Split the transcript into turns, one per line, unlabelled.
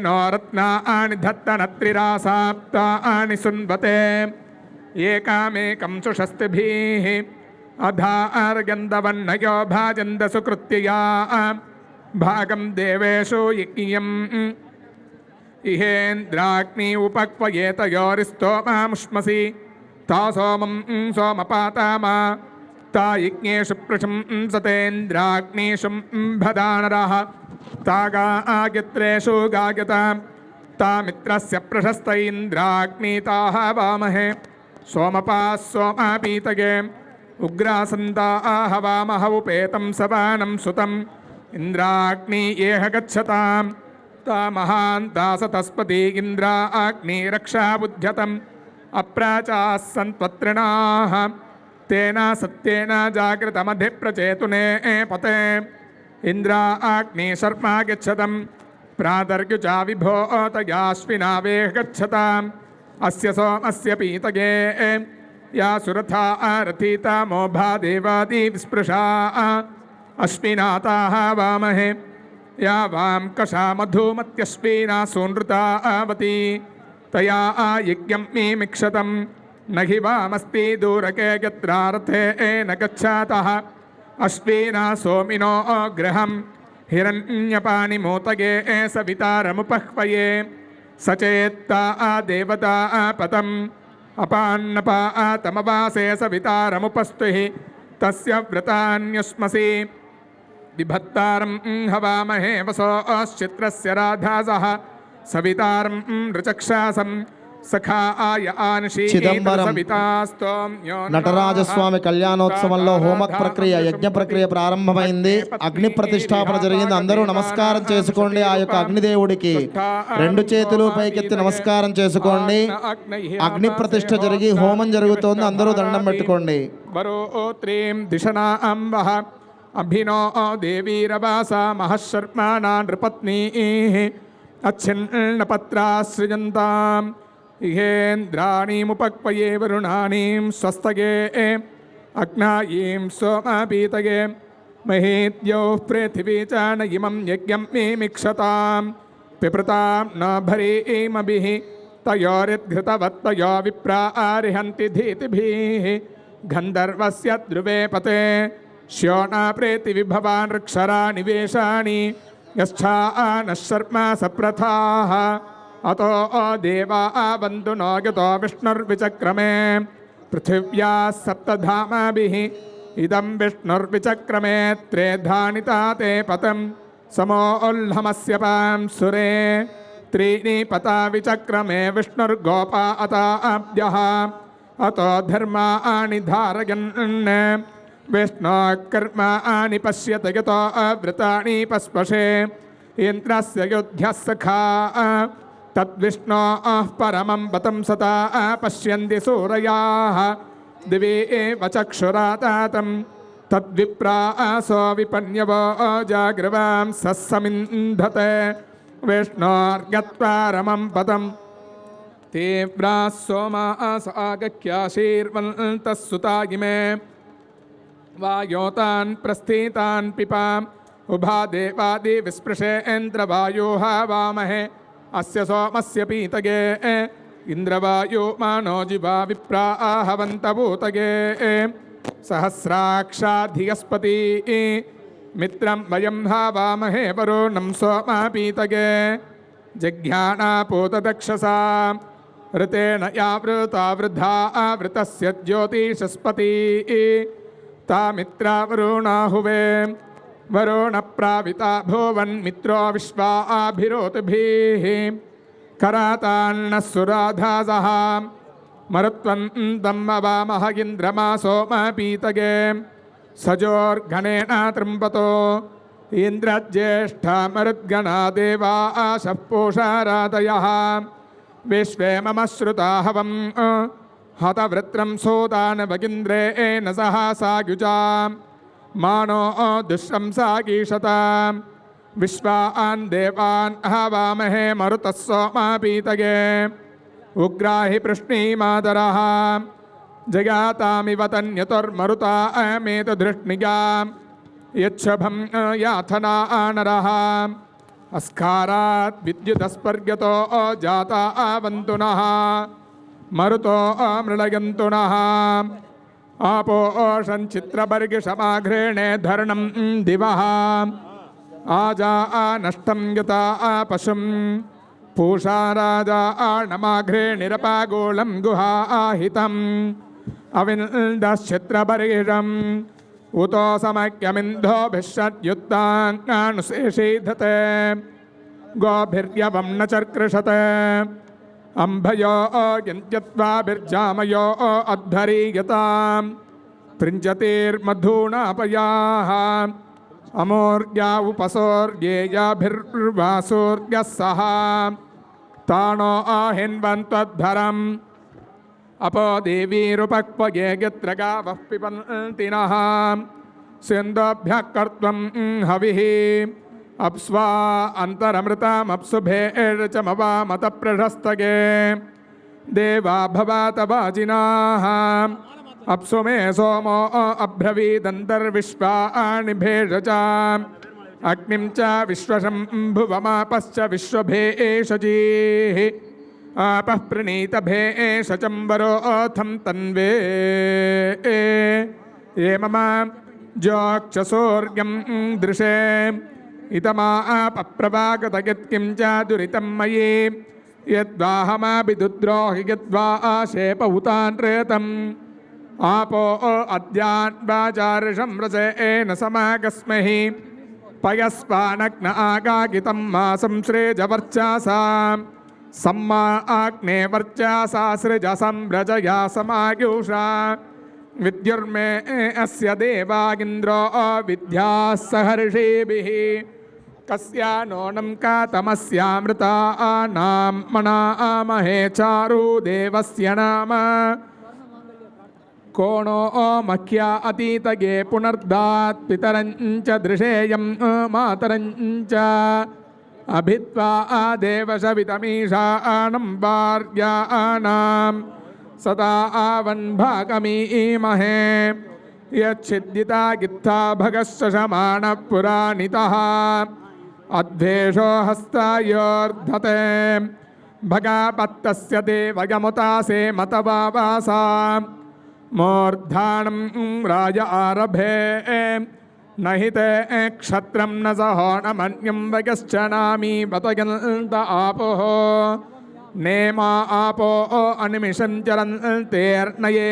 No रत्नानि धत्तनत्रिरासाप्तानि सुन्वते। एकामेकं सुषस्तिभिः अधार्गन्धवन्नयो भाजन्द सुकृत्यया भागं देवेषु यज्ञम्। इहेन्द्राग्नि उपक्वयेतयोरिस्तोमामुष्मसि ता सोमं सोमपातामा। ता यज्ञेषु प्रशंसतेन्द्राग्नेषु भदानरः తాగా ఆగిత్రేషు గాగిత తామిత్రస్య ప్రశస్త ఇంద్రాగ్నీతా వామహే సోమపా సోమాపీతగే ఉగ్రాసంతా ఆహవామహ ఉపేతం సవానం సుతం ఇంద్రాగ్ని ఏహ గచ్చతాం తామహాంతాసతస్పతి ఇంద్రా అగ్ని రక్షాబుధ్యతం అప్రాచాస్సన్త్వత్రిణా తేనా సత్యేన జాగ్రతమధిప్రచేతునే పతే इन्द्रा आग्ने शर्मा गच्छतं प्रातर्युजा विभोतयाश्विनावेह गच्छताम् अस्य सोमस्य पीतये या सुरथा रथिता मोभा देवादि विस्पृशा। अश्विनाताः वामहे, या वां कषा मधुमत्यश्विना सोनृता आवती। तया यज्ञं मीमिक्षतं न हि दूरके यत्रार्थे न गच्छातः। अश्विना सोमिनो गृहं हिरण्यपाणिमोतये सवितारमुपह्वये। सचेत्ता देवता पतम्। अपान्नपा तमवासे सवितारमुपस्तुहि तस्य व्रतान्युष्मसि बिभत्तारं हवामहे वसोश्चित्रस्य राधासः। सवितारं ऋचक्षासं
నటరాజస్వామి కళ్యాణోత్సవంలో హోమ ప్రక్రియ యజ్ఞ ప్రక్రియ ప్రారంభమైంది. అగ్ని ప్రతిష్టాపన జరిగింది. అందరూ నమస్కారం చేసుకోండి ఆ యొక్క అగ్నిదేవుడికి. రెండు చేతులు పైకెత్తి నమస్కారం చేసుకోండి. అగ్ని ప్రతిష్ట జరిగి హోమం జరుగుతోంది. అందరూ దండం పెట్టుకోండి.
అభినో దేవీరవాస మహశర్మాణా నృపత్నీ అచ్ఛిన్నపత్రా సృజంతాం इहेन्द्राणीमुपक्वये वरुणानीं स्वस्तगे ए अग्नायीं सोमापीतये महीद्योः पृथिवी च न इमं यज्ञं न भरीमभिः तयोरिद्घृतवत्तयो विप्रा आरिहन्ति धीतिभिः। गन्धर्वस्य ध्रुवे पते श्योणा प्रेतिविभवान् ऋक्षरा निवेशा यश्चा न शर्मा सप्रथाः। अतो देवा बन्धु नो यतो विष्णुर्विचक्रमे। पृथिव्याः सप्तधामाभिः इदं विष्णुर्विचक्रमे त्रेधानिता ते पतं समोल्लमस्य पां सुरे। त्रीणि पता विचक्रमे विष्णुर्गोपा अताभ्यः अतो धर्माणि विष्णोः पश्यत यतो अवृतानि पस्पशे। इन्द्रस्य युध्यः सखा तद्विष्णोः परमं वतं सता पश्यन्ति सूरयाः। दिवि एव चक्षुरातातं तद्विप्रासो विपन्यवो जागृवां सस्समिन्धते। विष्णोर्गत्वा रमं पदं। तीव्राः सोमास आगख्याशीर्वन्तः सुता इमे। वायोतान् प्रस्थितान् पिपाम्। उभा देवादि विस्पृशेन्द्रवायोः वामहे। अस्य सोमस्य पीतगे। इन्द्रवायो मानो जिवा विप्रा आहवन्तभूतगे सहस्राक्षाधियस्पति मित्रं वयं भावामहे वरुणं सोमापीतगे जज्ञानापूतदक्षसा। ऋतेन यावृता वृद्धा आवृतस्य ज्योतिषस्पति। तामित्रा वरुणाहुवे वरुणप्राविता भुवन्मित्रो विश्वा आभिरोतिभिः करातान्नः सुराधासः मरुत्वन्तं वामह इन्द्रमा सोमपीतगे। सजोर्घनेन त्रिम्बतो इन्द्रज्येष्ठामरुद्गणा देवा आशः पोषारादयः। विश्वे मम श्रुता हवम्। हतवृत्रं सोदानवगिन्द्रेण सह सायुजा मानो दुःशंसागीषता विश्वान् देवान् हवामहे मरुतः सोमापीतगे उग्राहि पृश्नीमादरः जगातामिव तन्यतुर्मरुता अमेतधृष्णिगा यच्छभं याथना आनरः। अस्कारात् विद्युतस्पर्गतो जाता आवन्तु मरुतो मृळयन्तु नः आपो ओषञ्चित्रपर्गिषमाघ्रेणे धर्णं दिवः। आजा नष्टं यता पशुं। पूषा राजा नमाघ्रे गुहा आहितम् अविन्दश्चित्रपर्गिषम् उतो समक्यमिन्धो भिषद्युत्तानुशेषीधते गोभिर्यवं न चर्कृषते। अम्भयो यन्त्यत्वाभिर्जामयो अध्वरीयताम् त्रिञ्जतेर्मधूणापयाः अमोर्या उपसोर्येयाभिर्वासोर्यः सह ताणो आहिन्वन्त्वद्धरम् अपो देवीरुपक्वये यत्र गावः पिबन्ति नः सिन्धोभ्यः अप्स्वा अन्तरमृतामप्सुभेर्चमवामतप्रशस्तगे देवा भवातवाजिनाः अप्सु मे सोमो अब्रवीदन्तर्विश्वाणि भेषजा। अग्निं च विश्वशम्भुवमापश्च विश्वभेषजीः। आपः प्रणीतभेष चम्बरोऽथं तन्वे। ये मम जोक्षसौर्यं दृशे। इतमापप्रवागत यत्किं च दुरितं मयि। यद्वाहमाभिदुद्रोहि यद्वा आशेप उतान् आपो अद्यान्वाचार्षं रसेन समागस्महि। पयस्वानग्न आगागितं मासं सृजवर्चासा सम्मा आग्ने वर्चासा सृजसंव्रजया समायुषा। विद्युर्मे अस्य देवागिन्द्रो विद्याः सहर्षिभिः कस्या नोनं कातमस्यामृतानां मनामहे चारु देवस्य नाम। कोणो मह्या अतीतये पुनर्दात् पितरञ्च दृशेयं मातरञ्च अभित्वा देवशवितमीशानं भार्याणां सदा आवन्भागमीमहे यच्छिद्दिता गित्था भगश्च शमानः पुराणितः अद्वेषो हस्तायोर्धते भगापत्तस्य देवयमुतासे मतवावासा। मूर्धानं राज आरभे। न हि ते क्षत्रं न सहोणमन्यं वयश्च नामी बतयन्त आपोः। नेमा आपो अनिमिषं चरन्तेर्नये